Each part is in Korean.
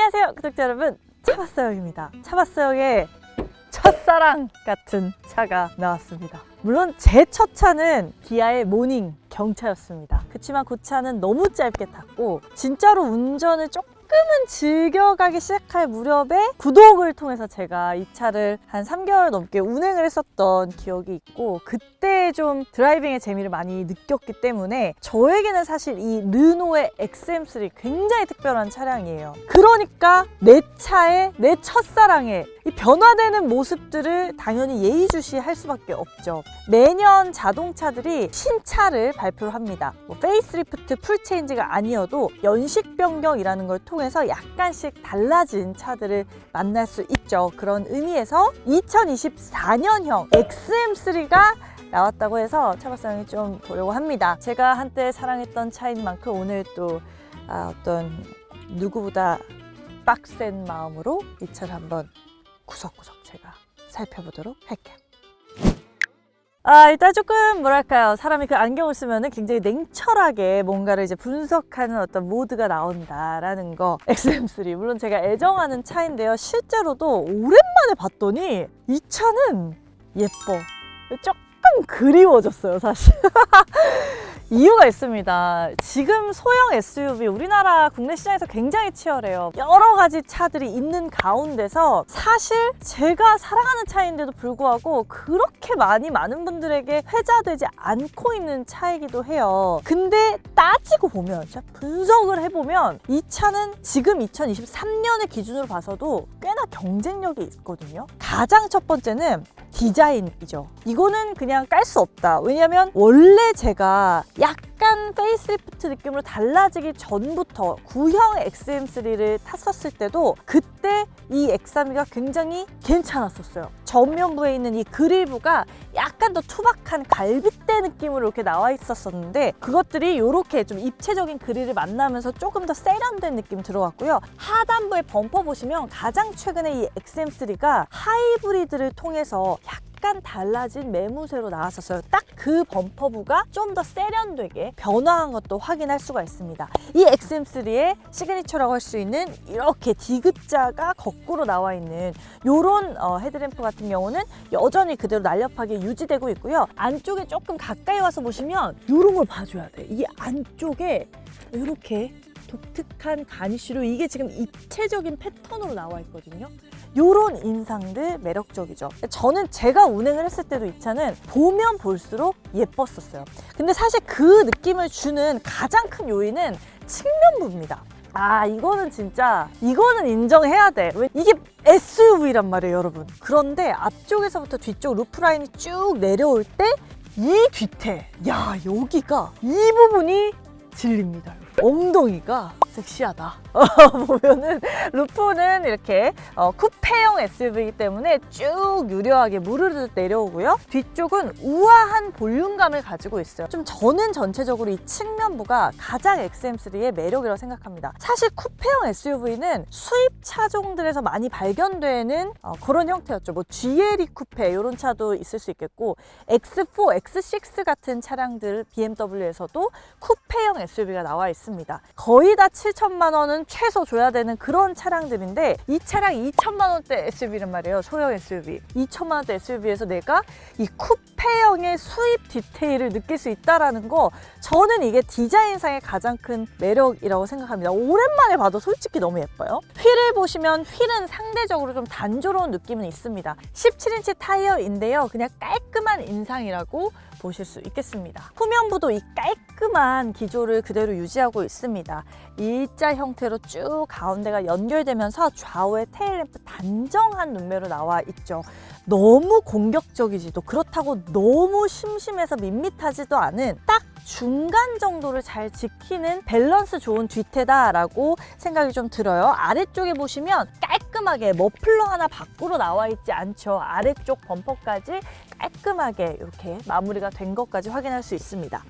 안녕하세요 구독자 여러분. 차바스형입니다. 차바스형의 첫사랑 같은 차가 나왔습니다. 물론 제 첫 차는 기아의 모닝 경차였습니다. 그렇지만 그 차는 너무 짧게 탔고 진짜로 운전을 조금 은 즐겨가기 시작할 무렵에 구독을 통해서 제가 이 차를 한 3개월 넘게 운행을 했었던 기억이 있고 그때 좀 드라이빙의 재미를 많이 느꼈기 때문에 저에게는 사실 이 르노의 XM3 굉장히 특별한 차량이에요. 그러니까 내 차에 내 첫사랑에 이 변화되는 모습들을 당연히 예의주시할 수밖에 없죠. 매년 자동차들이 신차를 발표를 합니다. 뭐 페이스리프트 풀체인지가 아니어도 연식 변경이라는 걸 통해서 약간씩 달라진 차들을 만날 수 있죠. 그런 의미에서 2024년형 XM3가 나왔다고 해서 차박상이 좀 보려고 합니다. 제가 한때 사랑했던 차인 만큼 오늘 또 아, 어떤 누구보다 빡센 마음으로 이 차를 한번 구석구석 제가 살펴보도록 할게요. 아, 일단 조금 뭐랄까요. 사람이 그 안경을 쓰면 굉장히 냉철하게 뭔가를 이제 분석하는 어떤 모드가 나온다라는 거. XM3. 물론 제가 애정하는 차인데요. 실제로도 오랜만에 봤더니 이 차는 예뻐. 조금 그리워졌어요, 사실. 이유가 있습니다. 지금 소형 SUV 우리나라 국내 시장에서 굉장히 치열해요. 여러 가지 차들이 있는 가운데서 사실 제가 사랑하는 차인데도 불구하고 그렇게 많이 많은 분들에게 회자되지 않고 있는 차이기도 해요. 근데 따지고 보면, 자, 분석을 해보면 이 차는 지금 2023년의 기준으로 봐서도 꽤나 경쟁력이 있거든요. 가장 첫 번째는 디자인이죠. 이거는 그냥 깔 수 없다. 왜냐면 원래 제가 약간 페이스리프트 느낌으로 달라지기 전부터 구형 XM3를 탔었을 때도 그때 이 X32가 굉장히 괜찮았었어요. 전면부에 있는 이 그릴부가 약간 더 투박한 갈빗대 느낌으로 이렇게 나와 있었었는데 그것들이 이렇게 좀 입체적인 그릴을 만나면서 조금 더 세련된 느낌 들어왔고요. 하단부의 범퍼 보시면 가장 최근에 이 XM3가 하이브리드를 통해서 약간 달라진 매무새로 나왔었어요. 딱 그 범퍼부가 좀 더 세련되게 변화한 것도 확인할 수가 있습니다. 이 XM3의 시그니처라고 할 수 있는 이렇게 디귿자가 거꾸로 나와 있는 이런 어, 헤드램프 같은 경우는 여전히 그대로 날렵하게 유지되고 있고요. 안쪽에 조금 가까이 와서 보시면 이런 걸 봐줘야 돼. 이 안쪽에 이렇게 독특한 가니쉬로 이게 지금 입체적인 패턴으로 나와 있거든요. 요런 인상들 매력적이죠. 저는 제가 운행을 했을 때도 이 차는 보면 볼수록 예뻤었어요. 근데 사실 그 느낌을 주는 가장 큰 요인은 측면부입니다. 아 이거는 진짜 이거는 인정해야 돼. 왜 이게 SUV란 말이에요, 여러분. 그런데 앞쪽에서부터 뒤쪽 루프 라인이 쭉 내려올 때 이 뒤태, 야 여기가 이 부분이 질립니다. 엉덩이가 섹시하다. 보면은 루프는 이렇게 어, 쿠페형 SUV이기 때문에 쭉 유려하게 무르르 내려오고요. 뒤쪽은 우아한 볼륨감을 가지고 있어요. 좀 저는 전체적으로 이 측면부가 가장 XM3의 매력이라고 생각합니다. 사실 쿠페형 SUV는 수입 차종들에서 많이 발견되는 어, 그런 형태였죠. 뭐 GLE 쿠페 이런 차도 있을 수 있겠고 X4, X6 같은 차량들 BMW에서도 쿠페형 SUV가 나와 있습니다. 거의 다 7천만 원은 최소 줘야 되는 그런 차량들인데 이 차량 2천만 원대 SUV란 말이에요. 소형 SUV. 2천만 원대 SUV에서 내가 이 쿠페형의 수입 디테일을 느낄 수 있다라는 거 저는 이게 디자인상의 가장 큰 매력이라고 생각합니다. 오랜만에 봐도 솔직히 너무 예뻐요. 휠을 보시면 휠은 상대적으로 좀 단조로운 느낌은 있습니다. 17인치 타이어인데요. 그냥 깔끔한 인상이라고 보실 수 있겠습니다. 후면부도 이 깔끔한 기조를 그대로 유지하고 있습니다. 일자 형태로 쭉 가운데가 연결되면서 좌우에 테일램프 단정한 눈매로 나와 있죠. 너무 공격적이지도 그렇다고 너무 심심해서 밋밋하지도 않은 딱 중간 정도를 잘 지키는 밸런스 좋은 뒤태다라고 생각이 좀 들어요. 아래쪽에 보시면 깔끔하게 머플러 하나 밖으로 나와 있지 않죠. 아래쪽 범퍼까지 깔끔하게 이렇게 마무리가 된 것까지 확인할 수 있습니다.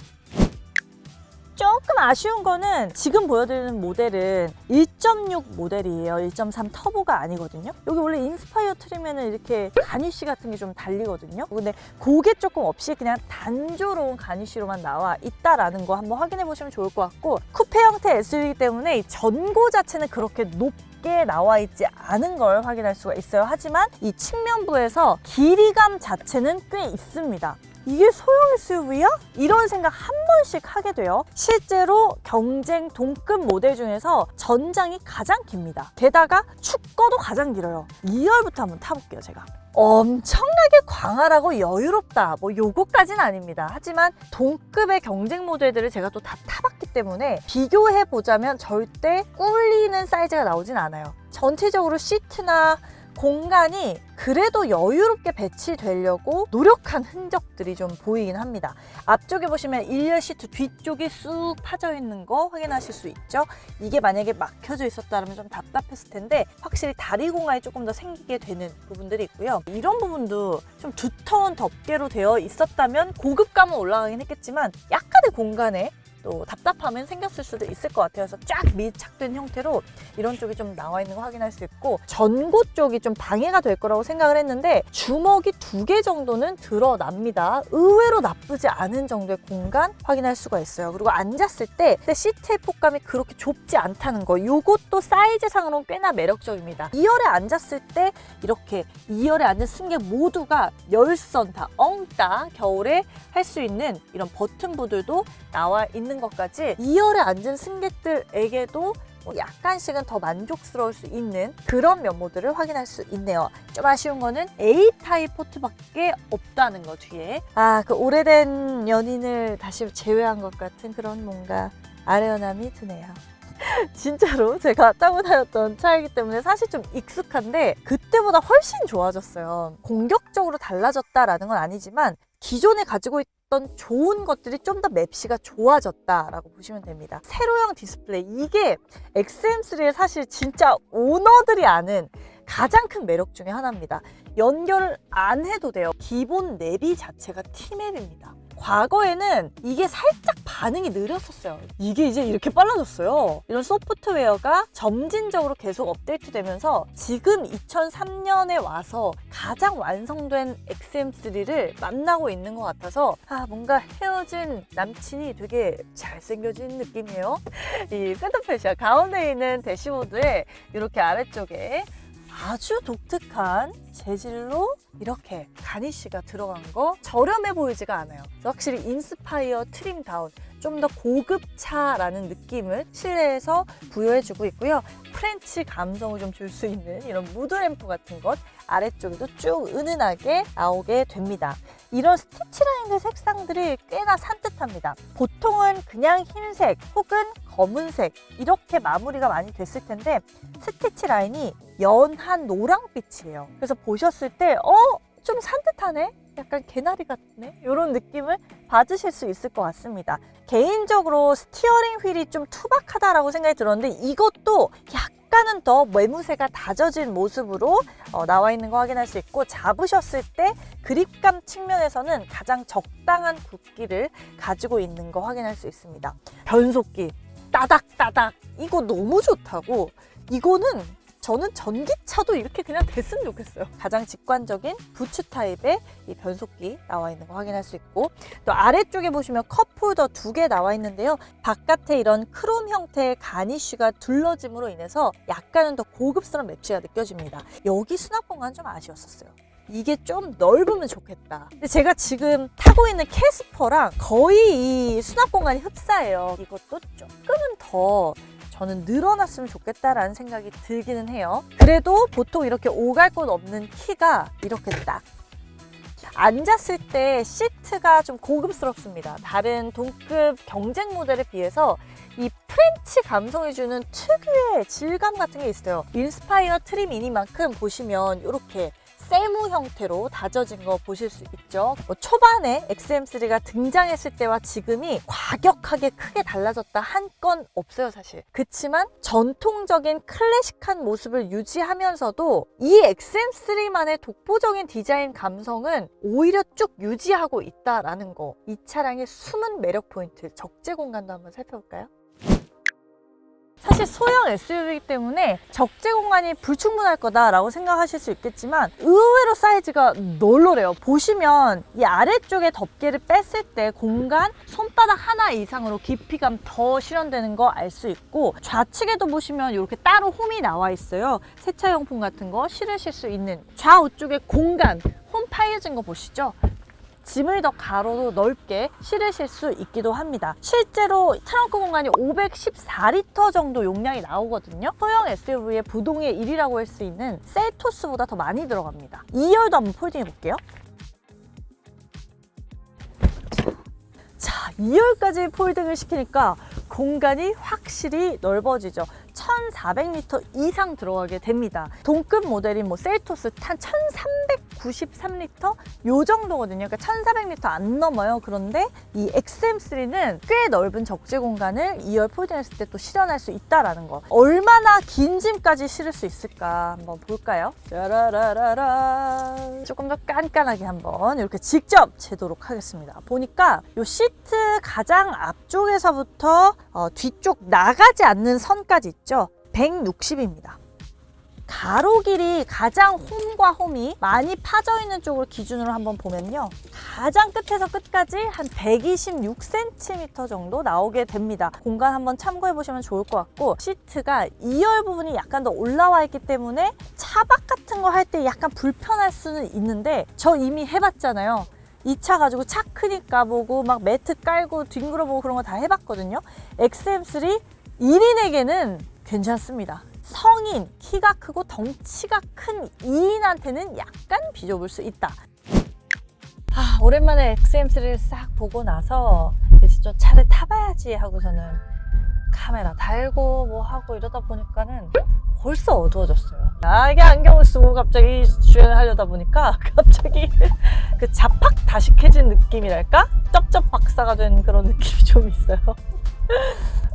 조금 아쉬운 거는 지금 보여드리는 모델은 1.6 모델이에요. 1.3 터보가 아니거든요. 여기 원래 인스파이어 트리면은 이렇게 가니쉬 같은 게 좀 달리거든요. 근데 그게 조금 없이 그냥 단조로운 가니쉬로만 나와 있다라는 거 한번 확인해 보시면 좋을 것 같고 쿠페 형태 SUV이기 때문에 이 전고 자체는 그렇게 높 넓게 나와 있지 않은 걸 확인할 수가 있어요. 하지만 이 측면부에서 길이감 자체는 꽤 있습니다. 이게 소형 SUV야? 이런 생각 한 번씩 하게 돼요. 실제로 경쟁 동급 모델 중에서 전장이 가장 깁니다. 게다가 축거도 가장 길어요. 2열부터 한번 타볼게요, 제가. 엄청나게 광활하고 여유롭다. 뭐 요거까지는 아닙니다. 하지만 동급의 경쟁 모델들을 제가 또 다 타봤기 때문에 비교해 보자면 절대 꿀리는 사이즈가 나오진 않아요. 전체적으로 시트나 공간이 그래도 여유롭게 배치되려고 노력한 흔적들이 좀 보이긴 합니다. 앞쪽에 보시면 일렬 시트 뒤쪽이 쑥 파져 있는 거 확인하실 수 있죠. 이게 만약에 막혀져 있었다면 좀 답답했을 텐데 확실히 다리 공간이 조금 더 생기게 되는 부분들이 있고요. 이런 부분도 좀 두터운 덮개로 되어 있었다면 고급감은 올라가긴 했겠지만 약간의 공간에 또 답답함은 생겼을 수도 있을 것 같아요. 그래서 쫙 밀착된 형태로 이런 쪽이 좀 나와 있는 거 확인할 수 있고 전고 쪽이 좀 방해가 될 거라고 생각을 했는데 주먹이 두 개 정도는 드러납니다. 의외로 나쁘지 않은 정도의 공간 확인할 수가 있어요. 그리고 앉았을 때 시트의 폭감이 그렇게 좁지 않다는 거 이것도 사이즈상으로는 꽤나 매력적입니다. 2열에 앉았을 때 이렇게 2열에 앉은 승객 모두가 열선 다 엉따 겨울에 할 수 있는 이런 버튼부들도 나와 있는 것까지 2열에 앉은 승객들에게도 뭐 약간씩은 더 만족스러울 수 있는 그런 면모들을 확인할 수 있네요. 좀 아쉬운 거는 A타입 포트밖에 없다는 거 뒤에. 아, 그 오래된 연인을 다시 제외한 것 같은 그런 뭔가 아련함이 드네요. 진짜로 제가 타고 다녔던 차이기 때문에 사실 좀 익숙한데 그때보다 훨씬 좋아졌어요. 공격적으로 달라졌다라는 건 아니지만 기존에 가지고 있던 좋은 것들이 좀 더 맵시가 좋아졌다라고 보시면 됩니다. 세로형 디스플레이 이게 XM3의 사실 진짜 오너들이 아는 가장 큰 매력 중에 하나입니다. 연결을 안 해도 돼요. 기본 내비 자체가 T맵입니다. 과거에는 이게 살짝 반응이 느렸었어요. 이게 이제 이렇게 빨라졌어요. 이런 소프트웨어가 점진적으로 계속 업데이트되면서 지금 2003년에 와서 가장 완성된 XM3를 만나고 있는 것 같아서 아 뭔가 헤어진 남친이 되게 잘생겨진 느낌이에요. 이 센터페시아 가운데 있는 대시보드에 이렇게 아래쪽에 아주 독특한 재질로 이렇게 가니쉬가 들어간 거 저렴해 보이지가 않아요. 확실히 인스파이어 트림 다운 좀 더 고급차라는 느낌을 실내에서 부여해주고 있고요. 프렌치 감성을 좀 줄 수 있는 이런 무드램프 같은 것 아래쪽에도 쭉 은은하게 나오게 됩니다. 이런 스티치 라인의 색상들이 꽤나 산뜻합니다. 보통은 그냥 흰색 혹은 검은색 이렇게 마무리가 많이 됐을 텐데 스티치 라인이 연한 노랑빛이에요. 그래서 보셨을 때 어? 좀 산뜻하네? 약간 개나리 같네? 이런 느낌을 받으실 수 있을 것 같습니다. 개인적으로 스티어링 휠이 좀 투박하다라고 생각이 들었는데 이것도 약 간은 더 매무새가 다져진 모습으로 어, 나와 있는 거 확인할 수 있고 잡으셨을 때 그립감 측면에서는 가장 적당한 굵기를 가지고 있는 거 확인할 수 있습니다. 변속기 따닥따닥 이거 너무 좋다고 이거는 저는 전기차도 이렇게 그냥 됐으면 좋겠어요. 가장 직관적인 부츠 타입의 이 변속기 나와 있는 거 확인할 수 있고 또 아래쪽에 보시면 컵홀더 두 개 나와 있는데요. 바깥에 이런 크롬 형태의 가니쉬가 둘러짐으로 인해서 약간은 더 고급스러운 맵시가 느껴집니다. 여기 수납 공간 좀 아쉬웠었어요. 이게 좀 넓으면 좋겠다. 근데 제가 지금 타고 있는 캐스퍼랑 거의 이 수납 공간이 흡사해요. 이것도 조금은 더 저는 늘어났으면 좋겠다라는 생각이 들기는 해요. 그래도 보통 이렇게 오갈 곳 없는 키가 이렇게 딱 앉았을 때 시트가 좀 고급스럽습니다. 다른 동급 경쟁 모델에 비해서 이 프렌치 감성이 주는 특유의 질감 같은 게 있어요. 인스파이어 트림 미니만큼 보시면 이렇게 세무 형태로 다져진 거 보실 수 있죠. 뭐 초반에 XM3가 등장했을 때와 지금이 과격하게 크게 달라졌다 한 건 없어요, 사실. 그치만 전통적인 클래식한 모습을 유지하면서도 이 XM3만의 독보적인 디자인 감성은 오히려 쭉 유지하고 있다라는 거. 이 차량의 숨은 매력 포인트, 적재 공간도 한번 살펴볼까요? 사실 소형 SUV이기 때문에 적재 공간이 불충분할 거다라고 생각하실 수 있겠지만 의외로 사이즈가 널널해요. 보시면 이 아래쪽에 덮개를 뺐을 때 공간 손바닥 하나 이상으로 깊이감 더 실현되는 거 알 수 있고 좌측에도 보시면 이렇게 따로 홈이 나와 있어요. 세차용품 같은 거 실으실 수 있는 좌우쪽에 공간 홈 파여진 거 보시죠? 짐을 더 가로로 넓게 실으실 수 있기도 합니다. 실제로 트렁크 공간이 514리터 정도 용량이 나오거든요. 소형 SUV의 부동의 1위라고 할 수 있는 셀토스보다 더 많이 들어갑니다. 2열도 한번 폴딩해 볼게요. 자, 2열까지 폴딩을 시키니까 공간이 확실히 넓어지죠. 1400리터 이상 들어가게 됩니다. 동급 모델인 뭐 셀토스 한 1393리터 요 정도거든요. 그러니까 1400리터 안 넘어요. 그런데 이 XM3는 꽤 넓은 적재 공간을 2열 폴딩했을 때 또 실현할 수 있다라는 거. 얼마나 긴 짐까지 실을 수 있을까 한번 볼까요? 짜라라라라. 조금 더 깐깐하게 한번 이렇게 직접 재도록 하겠습니다. 보니까 이 시트 가장 앞쪽에서부터 어, 뒤쪽 나가지 않는 선까지 있죠. 160입니다. 가로 길이 가장 홈과 홈이 많이 파져 있는 쪽을 기준으로 한번 보면요. 가장 끝에서 끝까지 한 126cm 정도 나오게 됩니다. 공간 한번 참고해 보시면 좋을 것 같고 시트가 2열 부분이 약간 더 올라와 있기 때문에 차박 같은 거 할 때 약간 불편할 수는 있는데 저 이미 해봤잖아요. 이차 가지고 차 크니까 보고 막 매트 깔고 뒹굴어 보고 그런 거 다 해봤거든요. XM3 1인에게는 괜찮습니다. 성인, 키가 크고 덩치가 큰 2인한테는 약간 비좁을 수 있다. 아, 오랜만에 XM3를 싹 보고 나서 이제 좀 차를 타봐야지 하고서는 카메라 달고 뭐 하고 이러다 보니까는 벌써 어두워졌어요. 나에게 안경을 쓰고 갑자기 주행을 하려다 보니까 갑자기 그 자팍 다식해진 느낌이랄까? 쩝쩝 박사가 된 그런 느낌이 좀 있어요.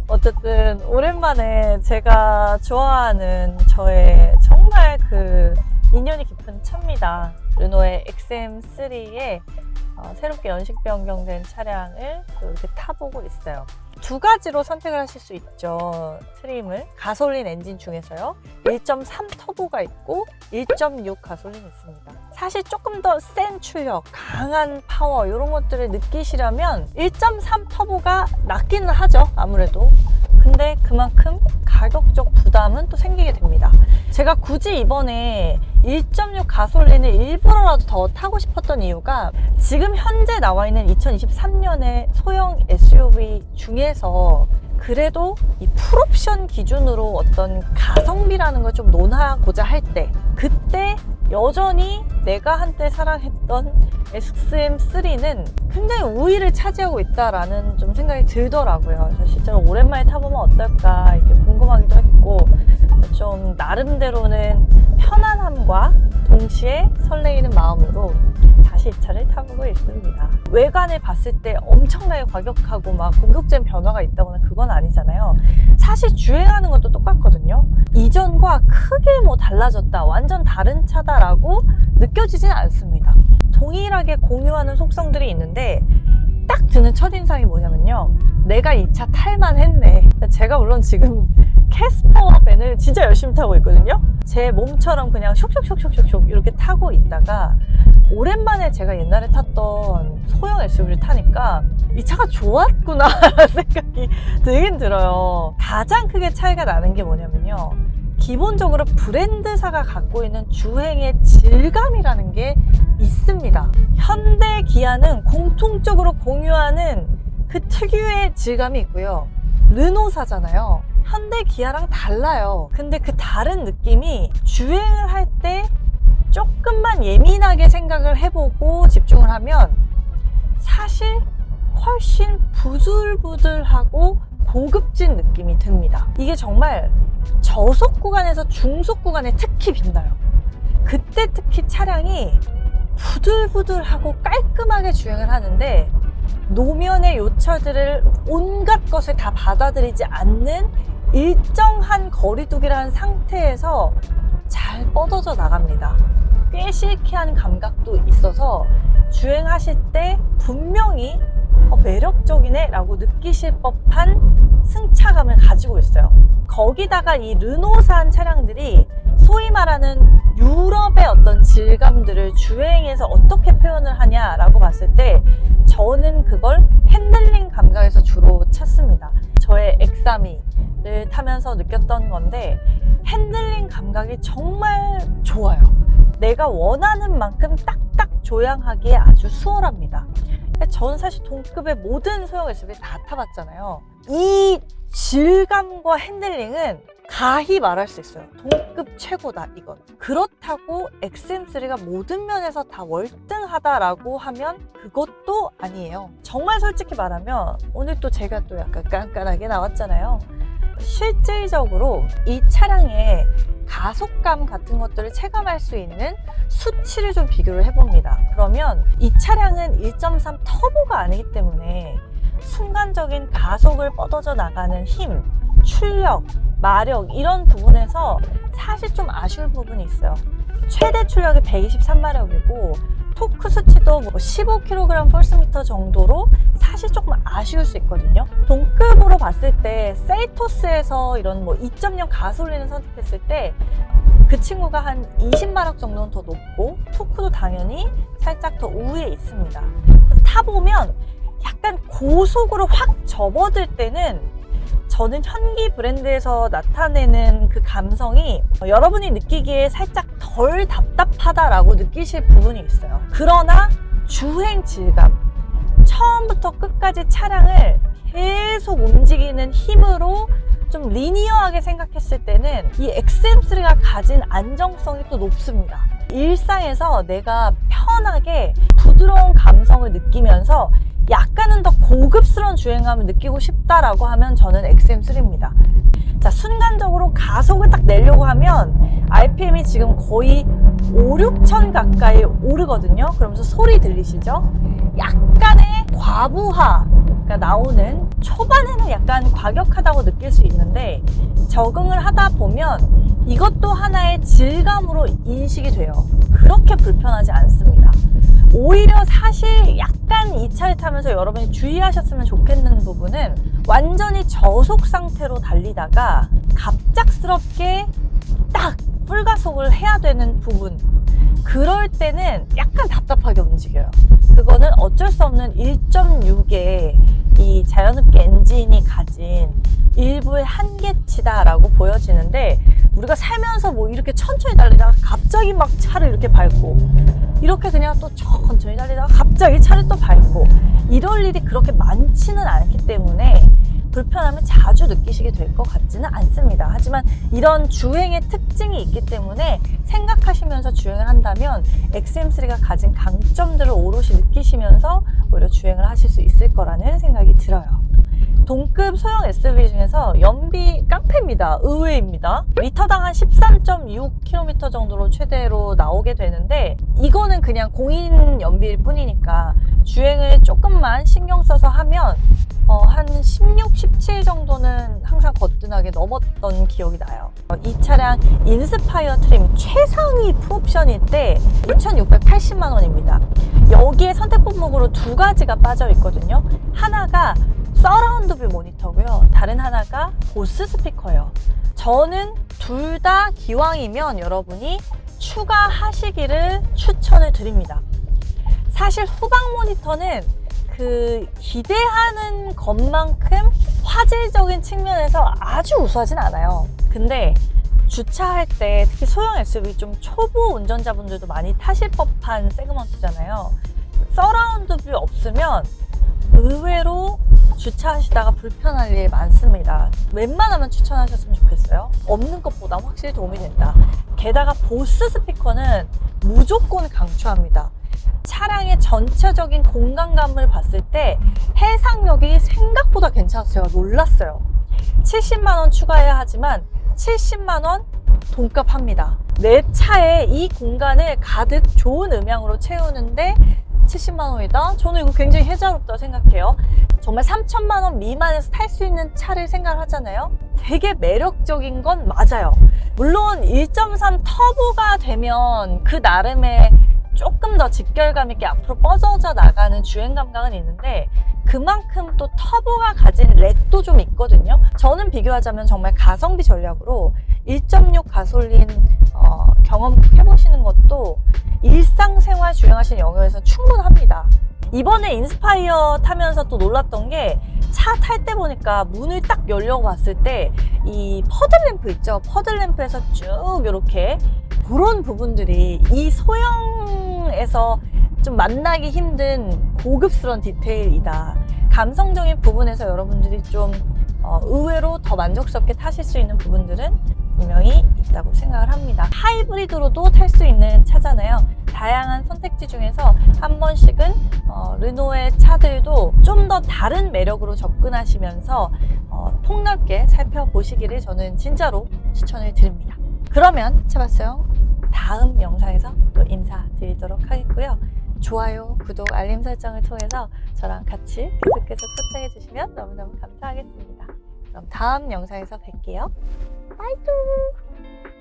어쨌든 오랜만에 제가 좋아하는 저의 정말 그 인연이 깊은 차입니다. 르노의 XM3의 어, 새롭게 연식 변경된 차량을 또 이렇게 타보고 있어요. 두 가지로 선택을 하실 수 있죠. 트림을. 가솔린 엔진 중에서요. 1.3 터보가 있고 1.6 가솔린이 있습니다. 사실 조금 더 센 출력, 강한 파워 이런 것들을 느끼시려면 1.3 터보가 낫기는 하죠. 아무래도. 근데 그만큼 가격적 부담은 또 생기게 됩니다. 제가 굳이 이번에 1.6 가솔린을 일부러라도 더 타고 싶었던 이유가 지금 현재 나와 있는 2023년의 소형 SUV 중에서 그래도 이 풀옵션 기준으로 어떤 가성비라는 걸 좀 논하고자 할 때 그때 여전히 내가 한때 사랑했던 XM3는 굉장히 우위를 차지하고 있다라는 좀 생각이 들더라고요. 그래서 실제로 오랜만에 타보면 어떨까 이렇게 궁금하기도 했고 좀 나름대로는 편안함과 동시에 설레이는 마음으로 다시 이 차를 타보고 있습니다. 외관을 봤을 때 엄청나게 과격하고 막 공격적인 변화가 있다거나 그건 아니잖아요. 사실 주행하는 것도 똑같거든요. 이전과 크게 뭐 달라졌다, 완전 다른 차다라고 느껴지진 않습니다. 동일하게 공유하는 속성들이 있는데 딱 드는 첫인상이 뭐냐면요. 내가 이 차 탈만 했네. 제가 물론 지금 캐스퍼 밴을 진짜 열심히 타고 있거든요. 제 몸처럼 그냥 쇽쇽쇽쇽쇽 이렇게 타고 있다가 오랜만에 제가 옛날에 탔던 소형 SUV를 타니까 이 차가 좋았구나 생각이 들긴 들어요. 가장 크게 차이가 나는 게 뭐냐면요. 기본적으로 브랜드사가 갖고 있는 주행의 질감이라는 게 있습니다. 현대 기아는 공통적으로 공유하는 그 특유의 질감이 있고요. 르노사잖아요. 현대 기아랑 달라요. 근데 그 다른 느낌이 주행을 할 때 조금만 예민하게 생각을 해보고 집중을 하면 사실 훨씬 부들부들하고 고급진 느낌이 듭니다. 이게 정말 저속 구간에서 중속 구간에 특히 빛나요. 그때 특히 차량이 부들부들하고 깔끔하게 주행을 하는데 노면의 요철들을 온갖 것을 다 받아들이지 않는 일정한 거리두기라는 상태에서 잘 뻗어져 나갑니다. 꽤 실키한 감각도 있어서 주행하실 때 분명히 어, 매력적이네 라고 느끼실 법한 승차감을 가지고 있어요. 거기다가 이 르노산 차량들이 소위 말하는 유럽의 어떤 질감들을 주행에서 어떻게 표현을 하냐라고 봤을 때 저는 그걸 핸들링 감각에서 주로 찾습니다. 저의 X32를 타면서 느꼈던 건데 핸들링 감각이 정말 좋아요. 내가 원하는 만큼 딱딱 조향하기에 아주 수월합니다. 저는 사실 동급의 모든 소형 SUV 다 타봤잖아요. 이 질감과 핸들링은 가히 말할 수 있어요. 동급 최고다, 이건. 그렇다고 XM3가 모든 면에서 다 월등하다라고 하면 그것도 아니에요. 정말 솔직히 말하면 오늘 또 제가 또 약간 깐깐하게 나왔잖아요. 실질적으로 이 차량의 가속감 같은 것들을 체감할 수 있는 수치를 좀 비교를 해봅니다. 그러면 이 차량은 1.3 터보가 아니기 때문에 순간적인 가속을 뻗어져 나가는 힘, 출력, 마력 이런 부분에서 사실 좀 아쉬울 부분이 있어요. 최대 출력이 123마력이고 토크 수치도 뭐 15kg 펄스미터 정도로 사실 조금 아쉬울 수 있거든요. 동급으로 봤을 때 세이토스에서 이런 뭐 2.0 가솔린을 선택했을 때 그 친구가 한 20마력 정도는 더 높고 토크도 당연히 살짝 더 우위에 있습니다. 타보면 약간 고속으로 확 접어들 때는 저는 현기 브랜드에서 나타내는 그 감성이 여러분이 느끼기에 살짝 덜 답답하다라고 느끼실 부분이 있어요. 그러나 주행 질감, 처음부터 끝까지 차량을 계속 움직이는 힘으로 좀 리니어하게 생각했을 때는 이 XM3가 가진 안정성이 또 높습니다. 일상에서 내가 편하게 부드러운 감성을 느끼면서 약간은 더 고급스러운 주행감을 느끼고 싶다라고 하면 저는 XM3입니다. 자, 순간적으로 가속을 딱 내려고 하면 RPM이 지금 거의 5, 6천 가까이 오르거든요. 그러면서 소리 들리시죠? 약간의 과부하가 나오는 초반에는 약간 과격하다고 느낄 수 있는데 적응을 하다 보면 이것도 하나의 질감으로 인식이 돼요. 그렇게 불편하지 않습니다. 오히려 사실 약간 이 차를 타면 서 여러분이 주의하셨으면 좋겠는 부분은 완전히 저속 상태로 달리다가 갑작스럽게 딱 풀가속을 해야 되는 부분 그럴 때는 약간 답답하게 움직여요. 그거는 어쩔 수 없는 1.6의 이 자연흡기 엔진이 가진 일부의 한계치다라고 보여지는데 우리가 살면서 뭐 이렇게 천천히 달리다가 갑자기 막 차를 이렇게 밟고 이렇게 그냥 또 천천히 달리다가 갑자기 차를 또 밟고 이럴 일이 그렇게 많지는 않기 때문에 불편함을 자주 느끼시게 될 것 같지는 않습니다. 하지만 이런 주행의 특징이 있기 때문에 생각하시면서 주행을 한다면 XM3가 가진 강점들을 오롯이 느끼시면서 오히려 주행을 하실 수 있을 거라는 생각이 들어요. 동급 소형 SUV 중에서 연비 깡패입니다. 의외입니다. 리터당 한 13.6km 정도로 최대로 나오게 되는데 이거는 그냥 공인 연비일 뿐이니까 주행을 조금만 신경 써서 하면 어, 한 16, 17 정도는 항상 거뜬하게 넘었던 기억이 나요. 어, 이 차량 인스파이어 트림 최상위 풀옵션일 때 2,680만 원입니다. 여기에 선택 품목으로 두 가지가 빠져 있거든요. 하나가 서라운드 뷰 모니터고요. 다른 하나가 보스 스피커예요. 저는 둘 다 기왕이면 여러분이 추가하시기를 추천을 드립니다. 사실 후방 모니터는 그 기대하는 것만큼 화질적인 측면에서 아주 우수하진 않아요. 근데 주차할 때 특히 소형 SUV 좀 초보 운전자분들도 많이 타실 법한 세그먼트잖아요. 서라운드 뷰 없으면 의외로 주차하시다가 불편할 일 많습니다. 웬만하면 추천하셨으면 좋겠어요. 없는 것보다 확실히 도움이 된다. 게다가 보스 스피커는 무조건 강추합니다. 차량의 전체적인 공간감을 봤을 때 해상력이 생각보다 괜찮았어요. 놀랐어요. 70만원 추가해야 하지만 70만원 돈값 합니다. 내 차에 이 공간을 가득 좋은 음향으로 채우는데 70만 원이다? 저는 이거 굉장히 혜자롭다 생각해요. 정말 3천만 원 미만에서 탈 수 있는 차를 생각하잖아요. 되게 매력적인 건 맞아요. 물론 1.3 터보가 되면 그 나름의 조금 더 직결감 있게 앞으로 뻗어져 나가는 주행 감각은 있는데 그만큼 또 터보가 가진 렉도 좀 있거든요. 저는 비교하자면 정말 가성비 전략으로 1.6 가솔린 어, 경험 해보시는 것도 일상생활 주행하시는 영역에서 충분합니다. 이번에 인스파이어 타면서 또 놀랐던 게 차 탈 때 보니까 문을 딱 열려고 봤을 때 이 퍼들램프 있죠. 퍼들램프에서 쭉 이렇게 그런 부분들이 이 소형에서 좀 만나기 힘든 고급스러운 디테일이다. 감성적인 부분에서 여러분들이 좀 어, 의외로 더 만족스럽게 타실 수 있는 부분들은 분명히 있다고 생각을 합니다. 하이브리드로도 탈 수 있는 차잖아요. 다양한 선택지 중에서 한 번씩은 어, 르노의 차들도 좀 더 다른 매력으로 접근하시면서 어, 폭넓게 살펴보시기를 저는 진짜로 추천을 드립니다. 그러면 차봤어요. 다음 영상에서 또 인사드리도록 하겠고요. 좋아요, 구독, 알림 설정을 통해서 저랑 같이 계속해서 소통해 주시면 너무너무 감사하겠습니다. 그럼 다음 영상에서 뵐게요. 바이투!